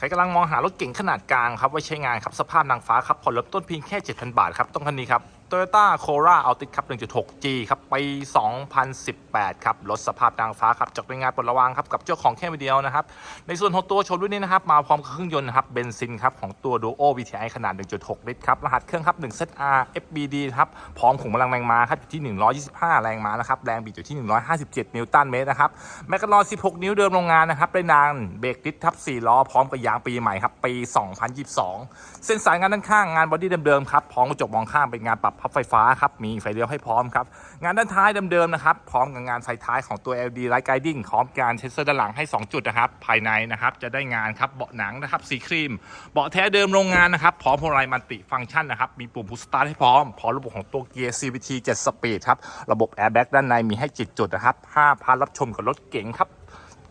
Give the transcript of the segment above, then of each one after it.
ใครกำลังมองหารถเก่งขนาดกลางครับไว้ใช้งานครับสภาพนางฟ้าครับผ่อนรถต้นเพียงแค่ 7,000 บาทครับต้องคันนี้ครับ Toyota Corolla Altis ครับ 1.6G ครับ ปี 2018 ครับ รถสภาพนางฟ้าครับ จากโรงงานปลดระวางครับ กับเจ้าของแค่วิดีโอนะครับ ในส่วนของตัวชว์รุ่นนี้นะครับ มาพร้อมเครื่องยนต์นะครับ เบนซินครับ ของตัว Duo VTI ขนาด 1.6 ลิตรครับ รหัสเครื่องครับ 1ZR FBD ครับ พร้อมขุมพลังแรงม้าครับ อยู่ที่ 125 แรงม้านะครับ แรงบิดอยู่ที่ 157 นิวตันเมตรนะครับ แมกกาลอน 16 นิ้วเดิมโรงงานนะครับได้นานเบรกดิสทับ 4 ล้อ พร้อมกับยางปีใหม่ครับ ปี 2022 เส้นสายงานด้านข้างงานบอดี้เดิมๆครับ พร้อมกระจกมองข้างเป็นงานปรับพับไฟฟ้าครับมีไฟเลี้ยวให้พร้อมครับงานด้านท้ายเดิมๆนะครับพร้อมกับงานไฟท้ายของตัว LED Light Guiding พร้อมการเทสเซอร์ด้านหลังให้ 2 จุดนะครับภายในนะครับจะได้งานครับเบาะหนังนะครับสีครีม เบาะแท้เดิมโรงงานนะครับพร้อมพวงมาลัยมัลติฟังก์ชันนะครับมีปุ่มพุชสตาร์ทให้พร้อมพร้อมระบบของตัวเกียร์ CVT 7 Speed ครับระบบแอร์แบ็กด้านในมีให้จิตจุดนะครับ5พันรับชมกับรถเก๋งครับ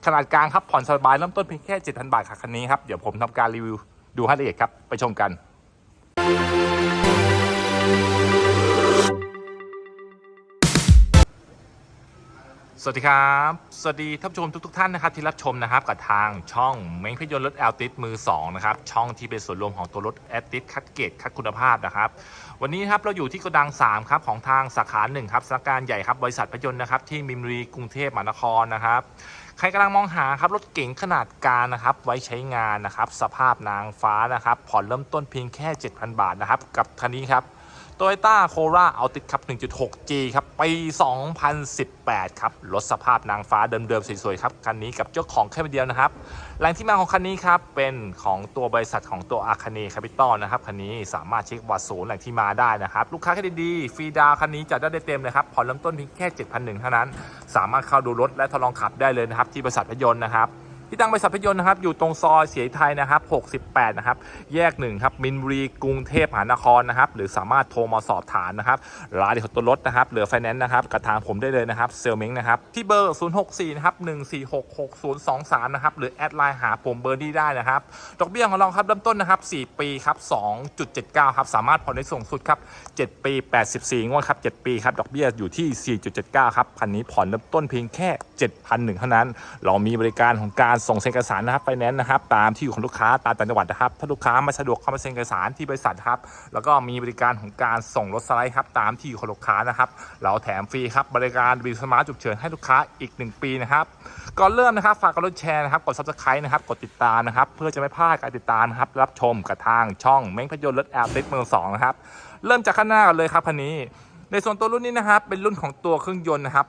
ขนาดกลางครับผ่อนสบายเริ่มต้นเพียงแค่7,000บาทค่ะคันนี้ครับเดี๋ยวผมทำการรีวิวดูให้ละเอียดครับ ไปชมกัน สวัสดีครับ สวัสดีท่านผู้ชมทุกๆท่านนะครับที่รับชมนะครับกับทางช่องเม้งพยนต์รถแอลติสมือ2นะครับช่องที่เป็นส่วนรวมของตัวรถแอลติสคัดเกรดคัดคุณภาพนะครับวันนี้ครับเราอยู่ที่โกดัง3ครับของทางสาขา1ครับสำนักงาใหญ่ครับบริษัทพยนต์นะครับที่มิมรีกรุงเทพมหานครนะครับใครกำลังมองหาครับรถเก๋งขนาดกลางนะครับไว้ใช้งานนะครับสภาพนางฟ้านะครับผ่อนเริ่มต้นเพียงแค่ 7,000 บาทนะครับกับคันนี้ครับ Toyota Corolla Altis ครับ 1.6G ครับ ปี 2018 ครับ รถสภาพนางฟ้าเดิมๆ สวยๆ ครับ คันนี้กับเจ้าของแค่เดียวนะครับ แหล่งที่มาของคันนี้ครับ เป็นของตัวบริษัทของตัวอาคาเนแคปิตอลนะครับ คันนี้สามารถเช็ควัดศูนย์แหล่งที่มาได้นะครับ ลูกค้าแค่ดีๆ ฟรีดาวคันนี้จัดได้เต็มเลยครับ ผ่อนเริ่มต้นเพียงแค่7,100เท่านั้น สามารถเข้าดูรถและทดลองขับได้เลยนะครับที่บริษัทพยนต์นะครับ ที่ตั้งบริษัทพยนต์นะครับ อยู่ตรงซอยเสียไทยนะครับ 68 นะครับ แยกหนึ่งครับ มินบุรีกรุงเทพมหานครนะครับ หรือสามารถโทรมาสอบถามนะครับรายละเอียดตัวรถนะครับ เหลือไฟแนนซ์นะครับกับทางผมได้เลยนะครับเซลเม้งนะครับ ที่เบอร์ 064 นะครับ 1466023 นะครับ หรือแอดไลน์หาผมเบอร์นี้ได้นะครับ ดอกเบี้ยของเราครับเริ่มต้นนะครับ 4 ปีครับ 2.79 ครับ สามารถผ่อนได้สูงสุดครับ 7 ปี 84 งวดครับ 7 ปีครับ ดอกเบี้ยอยู่ที่ 4.79 ครับคันนี้ผ่อนเริ่มต้นเพียงแค่ 7,001เท่านั้น เรามีบริการของการส่งเซ็นเอกสารนะครับไฟแนนซ์นะครับตามที่อยู่ของลูกค้าตามต่างจังหวัดนะครับถ้าลูกค้าไม่สะดวกเข้ามาเซ็นเอกสารที่บริษัทครับแล้วก็มีบริการของการส่งรถสไลด์ครับตามที่อยู่ของลูกค้านะครับเราแถมฟรีครับบริการบีสมาร์ทฉุกเฉินให้ลูกค้าอีก 1 ปีนะครับก่อนเริ่มนะครับฝากกดแชร์นะครับกด subscribe นะครับกดติดตามนะครับเพื่อจะไม่พลาดการติดตามครับรับชมกับทางช่องเม้งพยนต์รถแอลติสเมืองสองนะครับเริ่มจากข้างหน้ากันเลยครับคันนี้ ในส่วนตัวรุ่นนี้นะครับเป็นรุ่นของตัวเครื่องยนต์นะครับ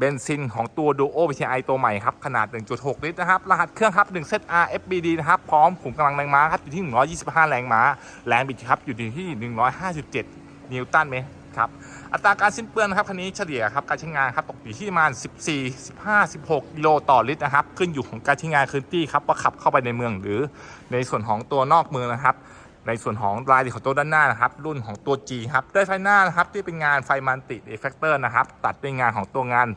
เบนซินของตัว Duo VTI ตัวใหม่ครับ ขนาด 1.6 ลิตรนะครับ รหัสเครื่องครับ 1ZR FBD นะครับ พร้อมขุมกำลังแรงม้าครับอยู่ที่ 125 แรงม้า แรงบิดครับอยู่ที่ 157 นิวตันเมตรครับอัตราการสิ้นเปลืองครับคันนี้เฉลี่ยครับการใช้งานครับตกอยู่ที่ประมาณ 14 15 16กิโลต่อลิตรนะครับ ขึ้นอยู่ของการใช้งานพื้นที่ครับว่าขับเข้าไปในเมืองหรือในส่วนของตัวนอกเมืองนะครับ ในส่วนของรายละเอียดของตัวด้านหน้านะครับ รุ่นของตัว G ครับด้ไฟหน้านะครับที่เป็นงานไฟมันติเอฟเฟกเตอร์นะครับ ตัดด้วยงานของตัวงาน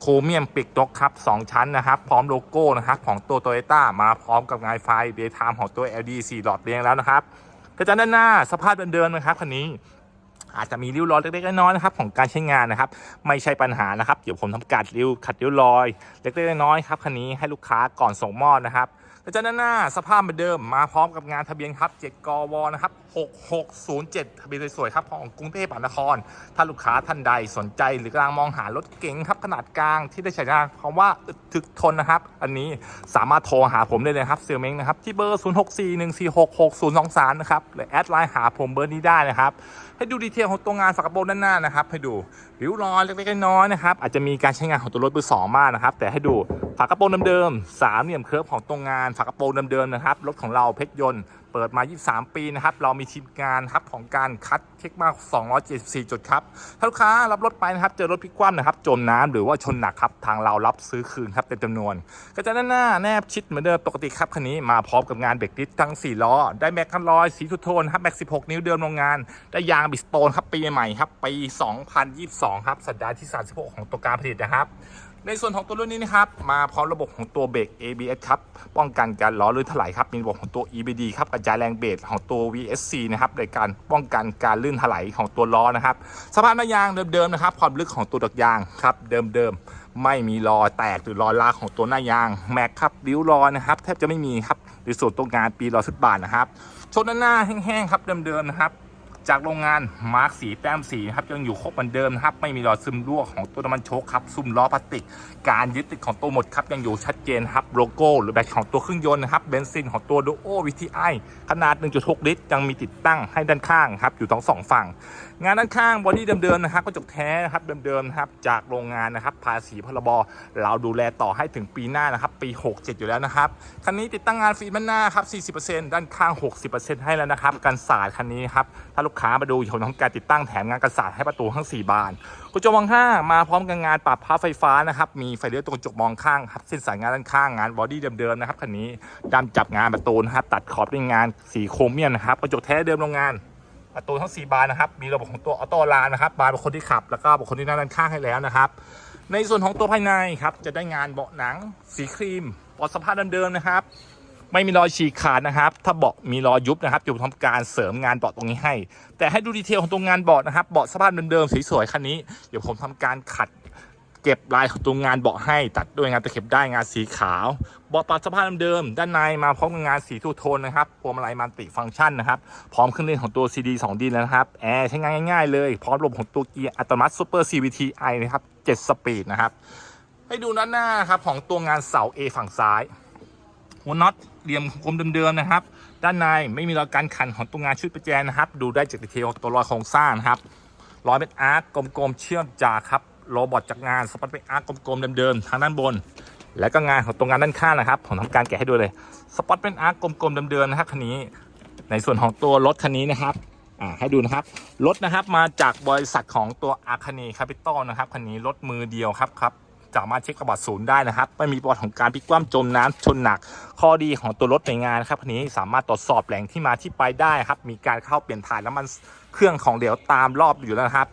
โครเมียมปิกตกครับ 2 ชั้นนะครับ พร้อมโลโก้นะครับของตัว Toyota มาพร้อมกับงานไฟเดย์ไทม์ของตัว LED 4หลอดเรียงแล้วนะครับกระจังด้านหน้าสภาพเดิมๆนะครับคันนี้อาจจะมีริ้วรอยเล็กๆน้อยๆนะครับของการใช้งานนะครับ ไม่ใช่ปัญหานะครับ เดี๋ยวผมทำการริ้วขัดริ้วรอย เล็กๆน้อยๆครับคันนี้ให้ลูกค้าก่อนส่งมอบนะครับ กระจังด้านหน้าสภาพเหมือนเดิมมาพร้อมกับงานทะเบียนครับ 7 กวนะครับ 6607 ทะเบียนสวยๆครับของกรุงเทพมหานคร ถ้าลูกค้าท่านใดสนใจหรือกำลังมองหารถเก๋งครับขนาดกลางที่ได้ใช้งาคำว่าอึดถึกทนนะครับ อันนี้สามารถโทรหาผมได้เลยครับเซลเม้งนะครับที่เบอร์ 0641466023 นะครับหรือแอดไลน์หาผมเบอร์นี้ได้นะครับ ให้ดูดีเทลของตัวงานฝากระโปรงด้านหน้านะครับ ให้ดูริ้วรอยเล็กๆน้อยๆนะครับอาจจะมีการใช้งานของตัวรถมือสองมากนะครับ แต่ให้ดูฝากระโปรงเดิมๆสามเหลี่ยมเคิร์ฟของตัวงานฝากระโปรงเดิมๆนะครับรถของเราเพชรยนต์ เปิดมา 23 ปีนะครับ เรามีทีมงานครับของการคัดเช็คมา 274 จุดครับ ถ้าลูกค้ารับรถไปนะครับ เจอรถพลิกคว่ำนะครับ จมน้ำหรือว่าชนหนักครับ ทางเรารับซื้อคืนครับเต็มจำนวน ก็จะด้านหน้าแนบชิดเหมือนเดิมปกติครับคันนี้มาพร้อมกับงานเบรกดิสทั้ง 4 ล้อ ได้แม็กคันลอยสีทุโทนครับแม็ก 16 นิ้วเดิมโรงงาน ได้ยางบิสโตนครับปีใหม่ครับปี 2022 ครับสัปดาห์ที่ 36 ของตัวการผลิตนะครับ ในส่วนของตัวรุ่นนี้นะครับ มาพร้อมระบบของตัวเบรก ABS ครับ ป้องกันการล้อลื่นถลายครับ มีระบบของตัว EBD ครับกระจายแรงเบรกของตัว VSC นะครับในการป้องกันการลื่นถลายของตัวล้อนะครับ สภาพหน้ายางเดิมๆนะครับ ความลึกของตัวดอกยางครับ เดิมๆ ไม่มีรอยแตกหรือรอยลากของตัวหน้ายางแม็กครับริ้วรอยนะครับแทบจะไม่มีครับในส่วนตัวงานปีรอยฟุตบาทนะครับชนหน้าแห้งๆครับเดิมๆนะครับ จากโรงงานมาร์กสีแต้มสีนะครับยังอยู่ครบเหมือนเดิมนะครับไม่มีรอยซึมรั่วของตัวน้ำมันโชคครับซุ่มล้อพลาสติก การยึดติดของตัวหมดครับยังอยู่ชัดเจนครับโลโก้หรือแบตของตัวเครื่องยนต์นะครับเบนซินของตัว Duo VTI ขนาด 1.6 ลิตร ยังมีติดตั้งให้ด้านข้างครับอยู่ทั้งสองฝั่ง งานด้านข้างบอดี้เดิมๆนะครับกระจกแท้ครับเดิมๆนะครับจากโรงงานนะครับภาษีพรบเราดูแลต่อให้ถึงปีหน้านะครับปี 67 อยู่แล้วนะครับคันนี้ติดตั้งงานฟรีด้านหน้าครับ40%ด้านข้าง 60%ให้แล้วนะครับกันศาสตร์คันนี้ครับถ้าลูกค้ามาดูผลของการติดตั้งแถมงานกันศาสตร์ให้ประตูทั้ง 4 บานกระจกมองข้างมาพร้อมกับงานปรับพับไฟฟ้านะครับ มีไฟเลี้ยวตรงกระจกมองข้างครับเส้นสายงานด้านข้างงานบอดี้เดิมๆนะครับคันนี้ดำจับงานประตูนะครับตัดขอบด้วยงานสีโครเมียมนะครับกระจกแท้เดิมโรงงานประตูทั้ง 4 บานนะครับ มีระบบของตัวออโต้ลานนะครับ บานบุคคลที่ขับ แล้วก็บุคคลที่นั่งด้านข้างให้แล้วนะครับ ในส่วนของตัวภายในครับ จะได้งานเบาะหนัง สีครีมปลอดสภาพเดิมๆนะครับ ไม่มีรอยฉีกขาดนะครับ ถ้าเบาะมีรอยยุบนะครับจะทำการเสริมงานเบาะตรงนี้ให้ แต่ให้ดูดีเทลของตัวงานเบาะนะครับเบาะสภาพเดิมๆสวยๆคันนี้เดี๋ยวผมทำการขัดเก็บลายของตัวงานเบาะให้ตัดด้วยงานตะเข็บได้งานสีขาวเบาะปรับสภาพเดิมๆด้านในมาพร้อมงานสีทูโทนนะครับพวงมาลัยมันติฟังก์ชันนะครับ พร้อมเครื่องเล่นของตัว CD 2D แล้วนะครับแอร์ใช้งานง่ายๆเลยพร้อมระบบของตัวเกียร์อัตโนมัติ Super CVT i นะครับ7สปีดนะครับให้ดูด้านหน้าครับของตัวงานเสา A ฝั่งซ้าย หัวน็อตเหลี่ยมกลมเดิมๆนะครับ ด้านในไม่มีรอยการขันของตัวงานชุดประแจนะครับ ดูได้จากดีเทลตัวรอยโครงสร้างครับรอยเป็นอาร์กกลมๆเชื่อมจากครับโรบอทจากงานสปอตเป็นอาร์กกลมๆเดิมๆทางด้านบน แล้วก็งานของตรงงานด้านข้างนะครับผมทำการแกะให้ดูเลยสปอตเป็นอาร์กกลมๆเดิมๆนะครับคันนี้ ในส่วนของตัวรถคันนี้นะครับอ่าให้ดูนะครับรถนะครับมาจากบริษัทของตัวอาคานีคาปิตอลนะครับคันนี้รถมือเดียวครับครับ สามารถเช็คประวัติศูนย์ได้นะครับไม่มีประวัติของการพลิกคว่ำจมน้ำชนหนัก ข้อดีของตัวรถในงานครับคันนี้สามารถตรวจสอบแหล่งที่มาที่ไปได้ครับ มีการเข้าเปลี่ยนถ่ายน้ำมันเครื่องของเหลวตามรอบอยู่แล้วนะครับ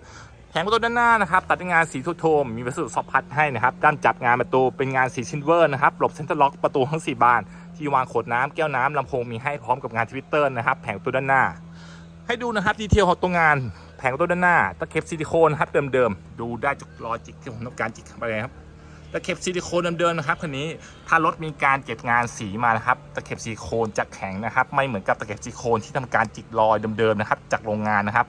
แผงประตูด้านหน้านะครับตัดงานสีทูโทมมีวัสดุซอฟพัดให้นะครับด้านจับงานประตูเป็นงานสีซิลเวอร์นะครับหลบเซ็นเตอร์ล็อกประตูทั้ง 4 บาน ที่วางขวดน้ำแก้วน้ำลำโพงมีให้พร้อมกับงานทวิตเตอร์นะครับแผงประตูด้านหน้า ให้ดูนะครับดีเทลของตัวงานแผงประตูด้านหน้าตะเข็บซิลิโคนครับเดิมๆดูได้จากรอยจิกที่ผมทำการจิกเข้าไปเลยครับ ตะเข็บซิลิโคนเดิมๆนะครับคันนี้ถ้ารถมีการเก็บงานสีมานะครับ ตะเข็บซิลิโคนจะแข็งนะครับ ไม่เหมือนกับตะเข็บซิลิโคนที่ทำการจิกรอยเดิมๆนะครับ จากโรงงานนะครับ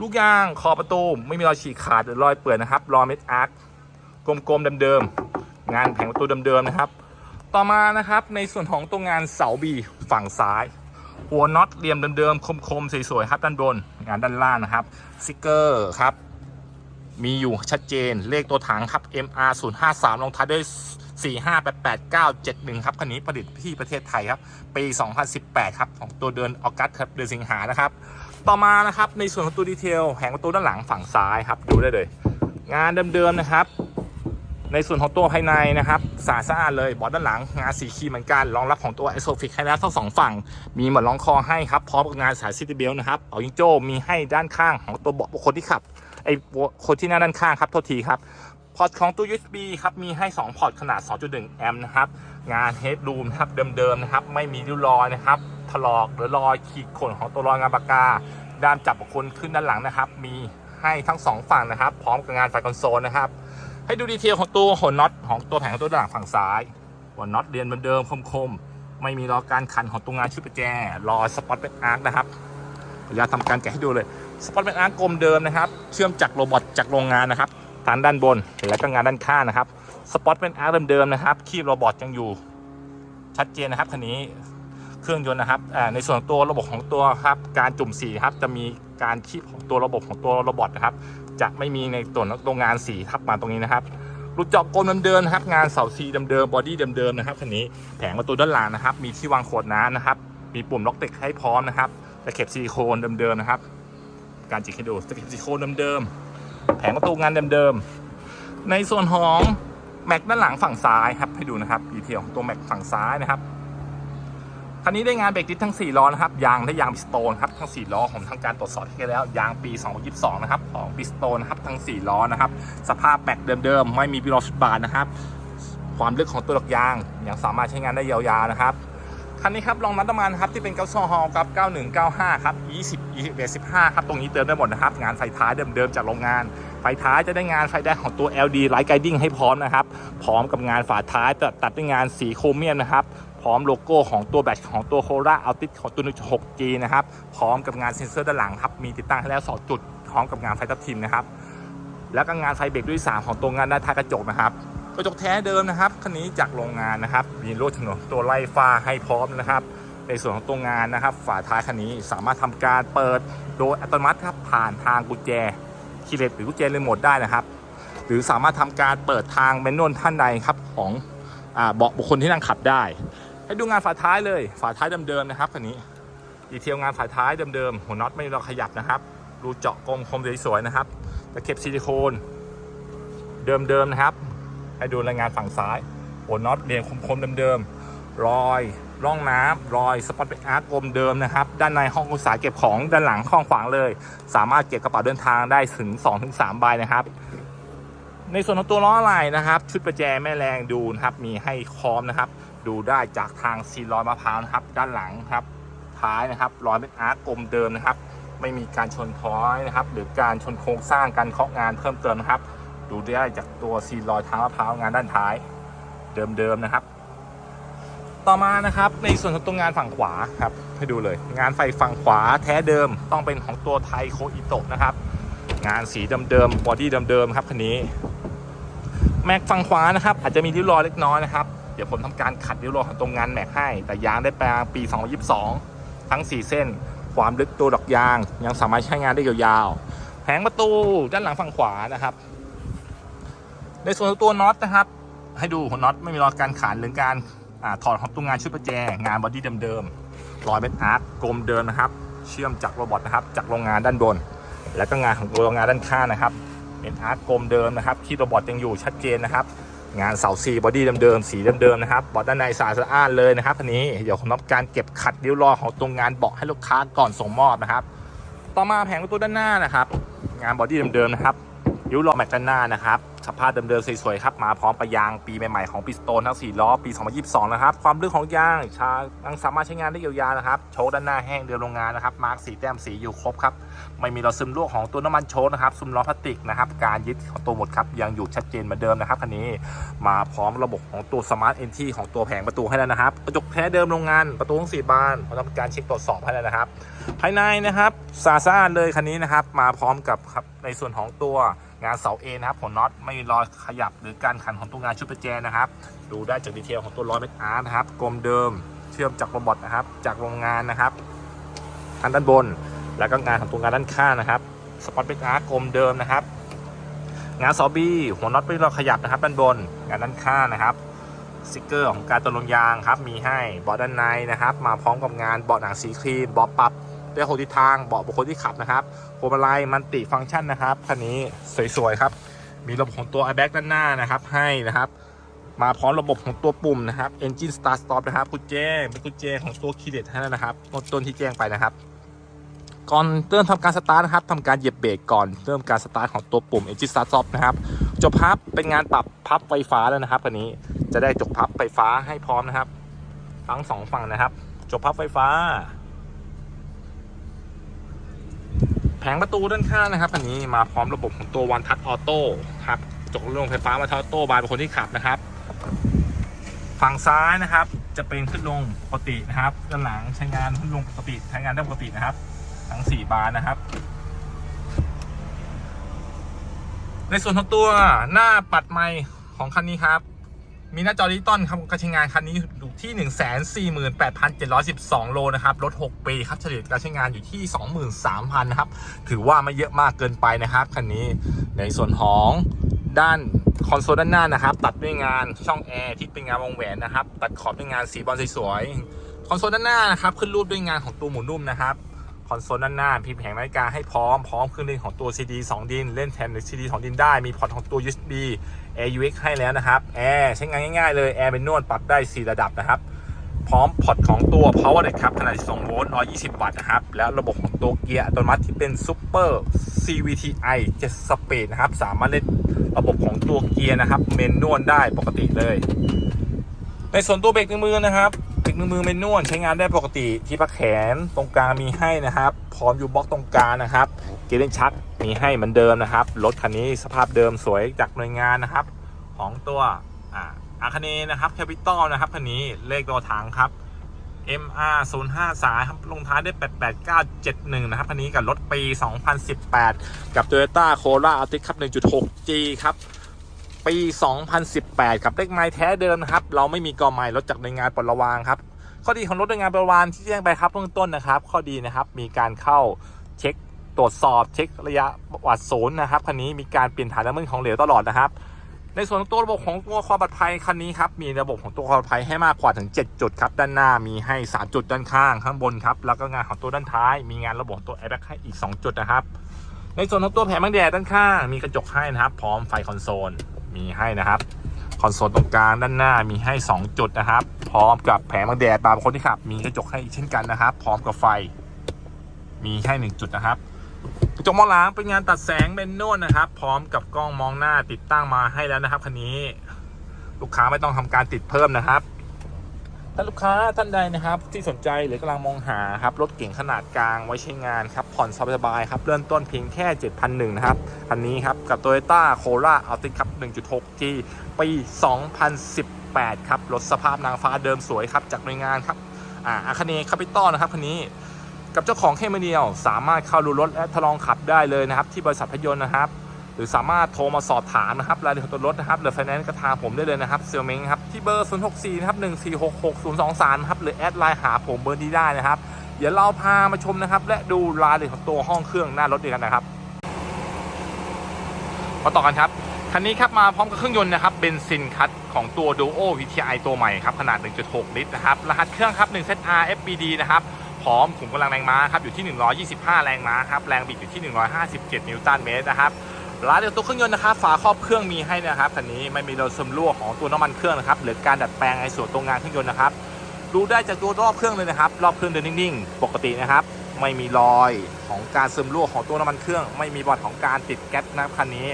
ลูกยางขอบประตูไม่มีรอยฉีกขาดหรือรอยเปื่อยนะครับรอยเม็ดอาร์คกลมๆเดิมๆงานแผงประตูเดิมๆนะครับ ต่อมานะครับในส่วนของตัวงานเสาบีฝั่งซ้ายหัวน็อตเหลี่ยมเดิมๆคมๆสวยๆครับด้านบนงานด้านล่างนะครับสติกเกอร์ครับ มีอยู่ชัดเจนเลขตัวถังครับ MR 0 5 3ลงท้ายด้วย 4 5 8 8 9 7 1 ครับ คันนี้ผลิตที่ประเทศไทยครับ ปี 2018 ครับของตัวเดือนออกัสครับเดือนสิงหานะครับ ต่อมานะครับในส่วนของตัวดีเทลแผงประตูด้านหลังฝั่งซ้ายครับดูได้เลย งานเดิมๆนะครับ ในส่วนของตัวภายในนะครับสะอาดสะอาดเลยบอดด้านหลังงานสีครีมเหมือนกันรองรับของตัว i s o f i x ให้แล้วทั้งสองฝั่ง มีหมอนรองคอให้ครับพร้อมกับงานสายซิตี้เบลนะครับเอายิงโจ้มีให้ด้านข้างของตัวเบาะบุคคลที่ขับ ไอ้คนที่นั่งด้านข้างครับโทษทีครับพอร์ตของตัว USB ครับมีให้ 2 พอร์ตขนาด 2.1 แอมป์นะครับ งานเฮด o ูมครับเดิมๆนะครับ ไม่มีริ้วรอยนะครับถลอกหรือรอยขีดข่วนของตัวรอยงานปากกา ด้านจับบุคคลขึ้นด้านหลังนะครับ มีให้ทั้ง 2 ฝั่งนะครับ พร้อมกับงานไฟคอนโซลนะครับ ให้ดูดีเทลของตัวหัวน็อตของตัวแผงตัวด้านหลังฝั่งซ้าย หัวน็อตเรียนเหมือนเดิมคมๆ ไม่มีรอยการขันของตัวงานชุดประแจรอยสปอตเป็นอาร์คนะครับเดี๋ยวจะทำการแกะให้ดูเลย สปอตเป็นอาร์กลมเดิมนะครับ เชื่อมจากโรบอทจากโรงงานนะครับฐานด้านบนและก็งานด้านข้างนะครับ สปอตเป็นอาร์เดิมๆนะครับคีบโรบอทยังอยู่ชัดเจนนะครับคันนี้เครื่องยนต์นะครับในส่วนตัวระบบของตัวครับการจุ่มสีครับจะมีการคีบของตัวระบบของตัวโรบอทนะครับ จะไม่มีในตัวโรงงานสีทับมาตรงนี้นะครับลูกเจาะกลมเดิมๆนะครับ งานเสาซีเดิมๆบอดี้เดิมๆนะครับคันนี้แผงประตูด้านหลังนะครับ มีที่วางขวดน้ำนะครับ มีปุ่มล็อกเด็กให้พร้อมนะครับตะเข็บซิลิโคนเดิมๆนะครับ การจิกให้ดูตะเข็บซิโคเดิมๆแผงประตูงานเดิมๆในส่วนของแม็กด้านหลังฝั่งซ้ายครับให้ดูนะครับดีเทลของตัวแม็กฝั่งซ้ายนะครับคันนี้ได้งานเบรกดิสทั้ง 4 ล้อนะครับ ยางและยางพิสโตนครับทั้ง 4 ล้อผมทำการตรวจสอบให้แล้ว ยางปี 2022 นะครับ ของพิสโตนนะครับทั้ง 4 ล้อนะครับ สภาพแม็กเดิมๆ ไม่มีบิโลชุดบาทนะครับ ความลึกของตัวดอกยางยังสามารถใช้งานได้ยาวๆนะครับ คันนี้ครับลองนัดน้ำมันครับที่เป็นเก้าซอฮอลกับ 9195 ครับ 20 21 15 ครับ ตรงนี้เติมได้หมดนะครับ งานไฟท้ายเดิมๆจากโรงงาน ไฟท้ายจะได้งานไฟแดงของตัว LD Light Guiding ให้พร้อมนะครับ พร้อมกับงานฝาท้ายตัดด้วยงานสีโครเมียมนะครับ พร้อมโลโก้ของตัวแบตของตัวโคราอัลติสของตัว 1.6G นะครับ พร้อมกับงานเซ็นเซอร์ด้านหลังครับ มีติดตั้งให้แล้ว 2 จุด พร้อมกับงานไฟทับทิมนะครับ แล้วก็งานไฟเบรกด้วย 3 ของตัวงานด้านท้ายกระจกนะครับ กระจกแท้เดิมนะครับคันนี้จากโรงงานนะครับ มีลวดถนนตัวไล่ฟ้าให้พร้อมนะครับ ในส่วนของตัวงานนะครับ ฝาท้ายคันนี้สามารถทำการเปิดโดยอัตโนมัติครับผ่านทางกุญแจคีย์เลสหรือกุญแจรีโมทได้นะครับ หรือสามารถทำการเปิดทางแมนนวลท่านใดครับของเบาะบุคคลที่นั่งขับได้ ให้ดูงานฝาท้ายเลย ฝาท้ายเดิมๆนะครับคันนี้ดีเทลงานฝาท้ายเดิมๆหัวน็อตไม่มีเราขยับนะครับรูเจาะกลมคมสวยๆนะครับตะเข็บซิลิโคนเดิมๆนะครับ ให้ดูรายงานฝั่งซ้ายหัวน็อตเรียงคมๆเดิมๆรอยร่องน้ำรอยสปอตเป็นอาร์กลมเดิมนะครับ ด้านในห้องอุตสาหเก็บของด้านหลังห้องขวางเลย สามารถเก็บกระเป๋าเดินทางได้ถึง 2-3 ใบนะครับ ในส่วนของตัวล้ออะไหล่นะครับ ชุดประแจแม่แรงดูนะครับ มีให้พร้อมนะครับ ดูได้จากทางซีลอยมะพร้าวนะครับ ด้านหลังครับ ท้ายนะครับรอยเป็นอาร์กกลมเดิมนะครับ ไม่มีการชนท้อยนะครับ หรือการชนโครงสร้างการเคาะงานเพิ่มเติมนะครับ ดูได้จากตัวซีลอยเท้ามะพร้าวงานด้านท้าย เดิมๆนะครับ ต่อมานะครับในส่วนของตัวงานฝั่งขวาครับให้ดูเลย งานไฟฝั่งขวาแท้เดิมต้องเป็นของตัวไทโคอิโตะนะครับ งานสีเดิมๆบอดี้เดิมๆครับคันนี้แม็กฝั่งขวานะครับอาจจะมีริ้วรอยเล็กน้อยนะครับเดี๋ยวผมทำการขัดริ้วรอยของตรงงานแม็กให้ แต่ยางได้แปลงปี 2022 ทั้ง 4 เส้น ความลึกตัวดอกยาง ยังสามารถใช้งานได้ยาวๆแผงประตูด้านหลังฝั่งขวานะครับ ในส่วนของตัวน็อตนะครับ ให้ดูหัวน็อตไม่มีรอยการขาดหรือการอถอดของตัวงานชุดประแจ งานบอดี้เดิมๆรอยเป็นอาร์คกลมเดิมนะครับ เชื่อมจากโรบอทนะครับ จากโรงงานด้านบน แล้วก็งานของตัวโรงงานด้านข้างนะครับ เป็นอาร์คกลมเดิมนะครับ ที่โรบอทยังอยู่ชัดเจนนะครับ งานเสาซีบอดี้เดิมๆสีเดิมๆนะครับบอดด้านในสะอาดสะอานเลยนะครับอันนี้เดี๋ยวผมทำการเก็บขัดริ้วรอยของตรงงานเบาะให้ลูกค้าก่อนส่งมอบนะครับ ต่อมาแผงประตูด้านหน้านะครับ งานบอดี้เดิมๆนะครับริ้วรอยแม็กด้านหน้านะครับ สภาพเดิมๆสวยๆครับมาพร้อมปะยางปีใหม่ๆของปิสโตนทั้ง 4 ล้อปี 2022 นะครับ ความลึกของยางชายังสามารถใช้งานได้ยาวๆนะครับโชคด้านหน้าแห้งเดิมโรงงานนะครับมาร์กสีแต้มสีอยู่ครบครับไม่มีรอยซึมรั่วของตัวน้ำมันโชคนะครับซึมล้อพลาสติกนะครับการยึดของตัวหมดครับยังอยู่ชัดเจนเหมือนเดิมนะครับคันนี้มาพร้อมระบบของตัวสมาร์ทเอนทีของตัวแผงประตูให้แล้วนะครับกระจกแท้เดิมโรงงานประตูทั้งสี่บานเราทำการเช็คตรวจสอบให้แล้วนะครับ ภายในนะครับสะอาดเลยคันนี้นะครับมาพร้อมกับครับในส่วนของตัวงานเสาเอนะครับของน็อตไม่มีรอยขยับหรือการขันของตัวงานชุดประแจนะครับ ดูได้จากดีเทลของตัวล้อเม็ดอาร์นะครับกลมเดิมเชื่อมจากโรบอทนะครับ จากโรงงานนะครับทางด้านบน แล้วก็งานของตัวงานด้านข้างนะครับสปอตเม็ดอาร์กลมเดิมนะครับ งานเสาบีหัวน็อตไม่มีรอยขยับนะครับ ด้านบนงานด้านข้างนะครับสติกเกอร์ของการตกลงยางครับมีให้เบาะด้านในนะครับ มาพร้อมกับงานเบาะหนังสีครีมเบาะปรับ ด้วยหกทิศทางเบาะบุคคลที่ขับนะครับพวงมาลัยมันติฟังก์ชันนะครับคันนี้สวยๆครับ มีระบบของตัว airbag ด้านหน้านะครับ ให้นะครับ มาพร้อมระบบของตัวปุ่มนะครับ engine start stop นะครับกุญแจเป็นกุญแจของตัวคีย์เลสให้นะครับต้นที่แจ้งไปนะครับก่อนเริ่มทำการสตาร์ทนะครับทำการเหยียบเบรกก่อนเริ่มการสตาร์ทของตัวปุ่ม engine start stop นะครับ จบพับเป็นงานปรับพับไฟฟ้าแล้วนะครับคันนี้จะได้จบพับไฟฟ้าให้พร้อมนะครับ ทั้งสองฝั่งนะครับ จบพับไฟฟ้า แผงประตูด้านข้างนะครับคันนี้มาพร้อมระบบของตัววันทั c ออโต้ครับจกลงไฟฟ้ามาทั c ออโต้บายเป็นคนที่ขับนะครับ ฝั่งซ้ายนะครับ จะเป็นขึ้นลงปกตินะครับด้านหลังใช้งานขึ้นลงปกติใช้งานได้ปกตินะครับ ทั้ง 4 บานนะครับ ในส่วนของตัวหน้าปัดไมค์ของคันนี้ครับ มีหน้าจอดิจิตอลครับการใช้งานคันนี้อยู่ที่ 148,712 โลนะครับรถ 6 ปีครับเฉลี่ยการใช้งานอยู่ที่ 23,000 นะครับ ถือว่าไม่เยอะมากเกินไปนะครับคันนี้ในส่วนของด้านคอนโซลด้านหน้านะครับ ตัดด้วยงานช่องแอร์ที่เป็นงานวงแหวนนะครับ ตัดขอบด้วยงานสีบอลสวยๆคอนโซลด้านหน้านะครับขึ้นรูปด้วยงานของตัวหมุนนุ่มนะครับคอนโซลด้านหน้าพิมีแผงนาฬิกาให้พร้อมพร้อมเครื่องเล่นของตัว CD 2 ดิน เล่นแทนหรือ CD 2 ดินได้มีพอร์ตของตัว USB AUX ให้แล้วนะครับแอร์ใช้งานง่ายๆเลยแอร์เป็นนวดปรับได้ 4 ระดับนะครับ พร้อมพอร์ตของตัว power Deck ครับขนาด2โวลต์ 120 วัตต์นะครับ แล้วระบบของตัวเกียร์อัตโนมัติที่เป็น super CVTi 7 speed นะครับ สามารถเล่นระบบของตัวเกียร์นะครับ เมนนวลได้ปกติเลย ในส่วนตัวเบรกหนึ่งมือนะครับ กหนึ่งมือเมนนวลใช้งานได้ปกติที่พักแขนตรงกลางมีให้นะครับ พร้อมอยู่บล็อกตรงกลางนะครับ เกียร์เล่นชักมีให้เหมือนเดิมนะครับ รถคันนี้สภาพเดิมสวยจากหน่วยงานนะครับ ของตัวอ่าอาคเนนะครับแคปิตอลนะครับคันนี้เลขตัวถังครับ MR 0 5สายครับลงท้ายได้ 88971 นะครับคันนี้กับรถปี 2018 กับ Toyota Corolla Altis ครับ 1.6G ครับ ปี 2018กับเลขไม้แท้เดิมนะครับ เราไม่มีกอไม้รถจากหน่วยงานปลดระวางครับ ข้อดีของรถหน่วยงานปลดระวางที่แจ้งไปครับเบื้องต้นนะครับ ข้อดีนะครับมีการเข้าเช็คตรวจสอบเช็คระยะวัดศูนย์นะครับคันนี้มีการเปลี่ยนถ่ายน้ำมันของเหลวตลอดนะครับ ในส่วนของตัวระบบของตัวความปลอดภัยคันนี้ครับมีระบบของตัวความปลอดภัยให้มากกว่าถึง 7 จุดครับด้านหน้ามีให้ 3 จุดด้านข้างข้างบนครับแล้วก็งานของตัวด้านท้าย มีงานระบบตัวแอร์แบ็กให้อีก 2 จุดนะครับในส่วนของตัวแผงบังแดดด้านข้างมีกระจกให้นะครับ พร้อมไฟคอนโซล มีให้นะครับคอนโซลตรงกลางด้านหน้ามีให้ 2 จุดนะครับ พร้อมกับแผงบังแดดตามคนที่ขับ มีกระจกให้อีกเช่นกันนะครับ พร้อมกับไฟ มีให้ 1 จุดนะครับกระจกมองหลังเป็นงานตัดแสงเมนนวลนะครับ พร้อมกับกล้องมองหน้าติดตั้งมาให้แล้วนะครับคันนี้ ลูกค้าไม่ต้องทำการติดเพิ่มนะครับ ถ้าลูกค้าท่านใดนะครับที่สนใจหรือกำลังมองหาครับรถเก่งขนาดกลางไว้ใช้งานครับผ่อนสบายๆครับเริ่มต้นเพียงแค่ 7,001นะครับคันนี้ครับกับ Toyota Corolla a l t i ครับ 1.6G ปี 2018 ครับรถสภาพนางฟ้าเดิมสวยครับจากหน่วยงานครับอ่าอาคาเนคาปิตอลนะครับคันนี้กับเจ้าของแค่มือเดียว สามารถเข้าดูรถและทดลองขับได้เลยนะครับที่บริษัทพยนต์นะครับ หรือสามารถโทรมาสอบถามนะครับรายละเอียดของตัวรถนะครับหรือไฟแนนซ์ก็ทางผมได้เลยนะครับเซลเมงครับที่เบอร์ 0 6 4นะครับ1 4 6 6 0 2 3ครับหรือแอดไลน์หาผมเบอร์นี้ได้นะครับ เดี๋ยวเราพามาชมนะครับ และดูรายละเอียดของตัวห้องเครื่องหน้ารถด้วยกันนะครับมาต่อกันครับคันนี้ครับมาพร้อมกับเครื่องยนต์นะครับเบนซินคัตของตัว Duo VTI ตัวใหม่ครับขนาด 1.6 ลิตรนะครับรหัสเครื่องครับ1 ZR FBD นะครับพร้อมขุมกำลังแรงม้าครับอยู่ที่ 125 แรงม้าครับแรงบิดอยู่ที่ 157 นิวตันเมตรนะครับ ร้ายละเอียดตัวเครื่องยนต์นะครับฝาครอบเครื่องมีให้นะครับคันนี้ไม่มีรอยซึมรั่วของตัวน้ำมันเครื่องนะครับหรือการดัดแปลงในส่วนตรงงานเครื่องยนต์นะครับดูได้จากตัวรอบเครื่องเลยนะครับ รอบเครื่องเดินนิ่งๆ ปกตินะครับ ไม่มีรอยของการซึมรั่วของตัวน้ำมันเครื่อง ไม่มีบอดของการติดแก๊สนะครับคันนี้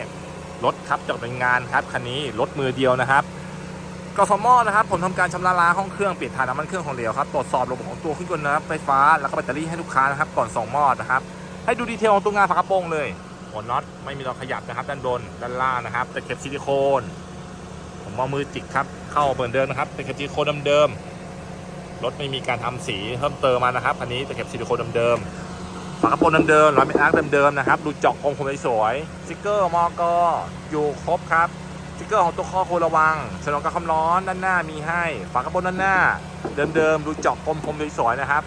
รถครับจากหน่วยงานครับคันนี้รถมือเดียวนะครับกฟมอนะครับผมทำการชำระล้างห้องเครื่องเปลี่ยนถ่ายน้ำมันเครื่องของเหลวครับตรวจสอบระบบของตัวเครื่องยนต์นะครับไฟฟ้าแล้วก็แบตเตอรี่ให้ลูกค้านะครับก่อนส่งมอบนะครับให้ดูดีเทลของตัวงานฝากระโปรงเลย หัวน็อตไม่มีรอยขยับนะครับ ด้านบนด้านล่างนะครับตะเข็บซิลิโคน ผมเอามือจิกครับเข้าเหมือนเดิมนะครับตะเข็บซิลิโคนเดิมๆรถไม่มีการทำสีเพิ่มเติมมานะครับอันนี้ตะเข็บซิลิโคนเดิมๆฝากระโปรงเดิมๆร้อยเมตรอาร์คเดิมๆนะครับดูเจาะองคมสวยสติ๊กเกอร์มอกอยู่ครบครับสติ๊กเกอร์ของตัวข้อโคระวังฉลองกับความร้อนด้านหน้ามีให้ฝากระโปรงด้านหน้า เดิมๆดูเจาะกลมคมสวยๆนะครับ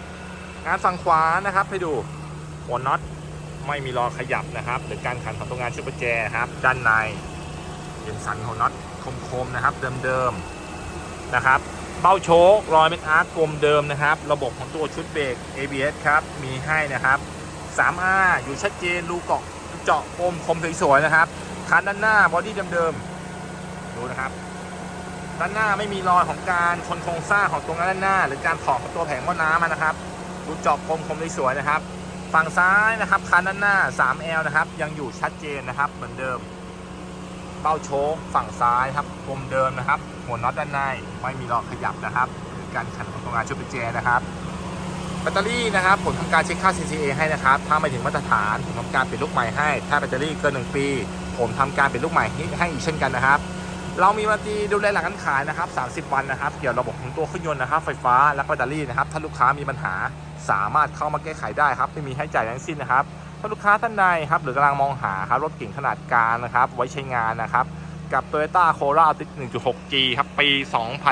งานฝั่งขวานะครับให้ดูหัวน็อต ไม่มีรอขยับนะครับ หรือการขันของตัวงานชุดประแจครับด้านในเป็นสันของน็อตคมๆนะครับ เดิมๆนะครับเบ้าโชครอยเม็ดอาร์คกลมเดิมนะครับ ระบบของตัวชุดเบรก ABS ครับมีให้นะครับ 3R อยู่ชัดเจนรูเกาะเจาะกลมคมสวยๆนะครับคันด้านหน้าบอดี้เดิมๆดูนะครับด้านหน้าไม่มีรอยของการชนโครงสร้างของตรงด้านหน้า หรือการถอดของตัวแผงหม้อน้ำนะครับดูเจอบคมคมสวยๆนะครับ ฝั่งซ้ายนะครับคันด้านหน้า 3L นะครับ ยังอยู่ชัดเจนนะครับ เหมือนเดิม เป้าโชคฝั่งซ้ายครับกลมเดิมนะครับ หัวน็อตด้านในไม่มีรอขยับนะครับการขันของตัวงานชุดเประแจนะครับแบตเตอรี่นะครับผมทำการเช็คค่า CCA ให้นะครับ ถ้าไม่ถึงมาตรฐานผมทำการเปลี่ยนลูกใหม่ให้ ถ้าแบตเตอรี่เกิน 1 ปี ผมทำการเปลี่ยนลูกใหม่ให้ให้อีกเช่นกันนะครับ เรามีวันดีดูแลหลังการขายนะครับ 30 วันนะครับ เกี่ยวกับระบบของตัวเครื่องยนต์นะครับ ไฟฟ้าและแบตเตอรี่นะครับ ถ้าลูกค้ามีปัญหา สามารถเข้ามาแก้ไขได้ครับไม่มีให้จ่ายทั้งสิ้นนะครับถ้าลูกค้าท่านใดครับหรือกำลังมองหาครับรถเก่งขนาดกลางนะครับ ไว้ใช้งานนะครับ กับ Toyota Corolla Altis 1.6G ครับปี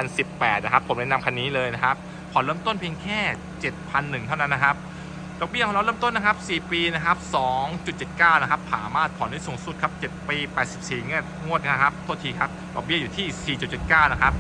2018 นะครับ ผมแนะนำคันนี้เลยนะครับผ่อนเริ่มต้นเพียงแค่ 7,001 เท่านั้นนะครับดอกเบี้ยของเราเริ่มต้นนะครับ 4 ปีนะครับ 2.79 นะครับสามารถผ่อนได้สูงสุดครับ 7 ปี 84เงี้ยงวดนะครับโทษทีครับ ดอกเบี้ยอยู่ที่ 4.79 นะครับ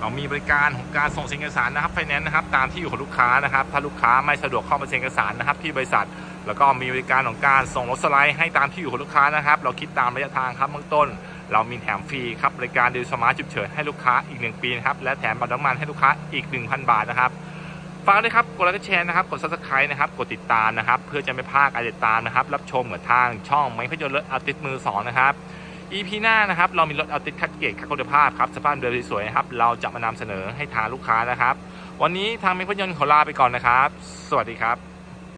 เรามีบริการของการส่งเอกสารนะครับไฟแนนซ์นะครับตามที่อยู่ของลูกค้านะครับ ถ้าลูกค้าไม่สะดวกเข้ามาเซ็นเอกสารนะครับที่บริษัท แล้วก็มีบริการของการส่งรถสไลด์ให้ตามที่อยู่ของลูกค้านะครับ เราคิดตามระยะทางครับเบื้องต้น เรามีแถมฟรีครับบริการดิวสมาร์ทฉุกเฉินให้ลูกค้าอีก 1 ปีนะครับและแถมบัตรน้ำมันให้ลูกค้าอีก 1,000 บาทนะครับฝากด้วยครับกดไลค์แชร์นะครับกด subscribe นะครับกดติดตามนะครับ เพื่อจะไม่พลาดการติดตามนะครับ รับชมกับทางช่องไมค์พยนต์รถอัลติสมือสองนะครับ EP หน้านะครับเรามีรถเอาติดคัดเกตคัดคุณภาพครับสภาพเดือสวยๆนะครับเราจะมานำเสนอให้ทางลูกค้านะครับ วันนี้ทางเมฆพยนต์ขอลาไปก่อนนะครับ สวัสดีครับ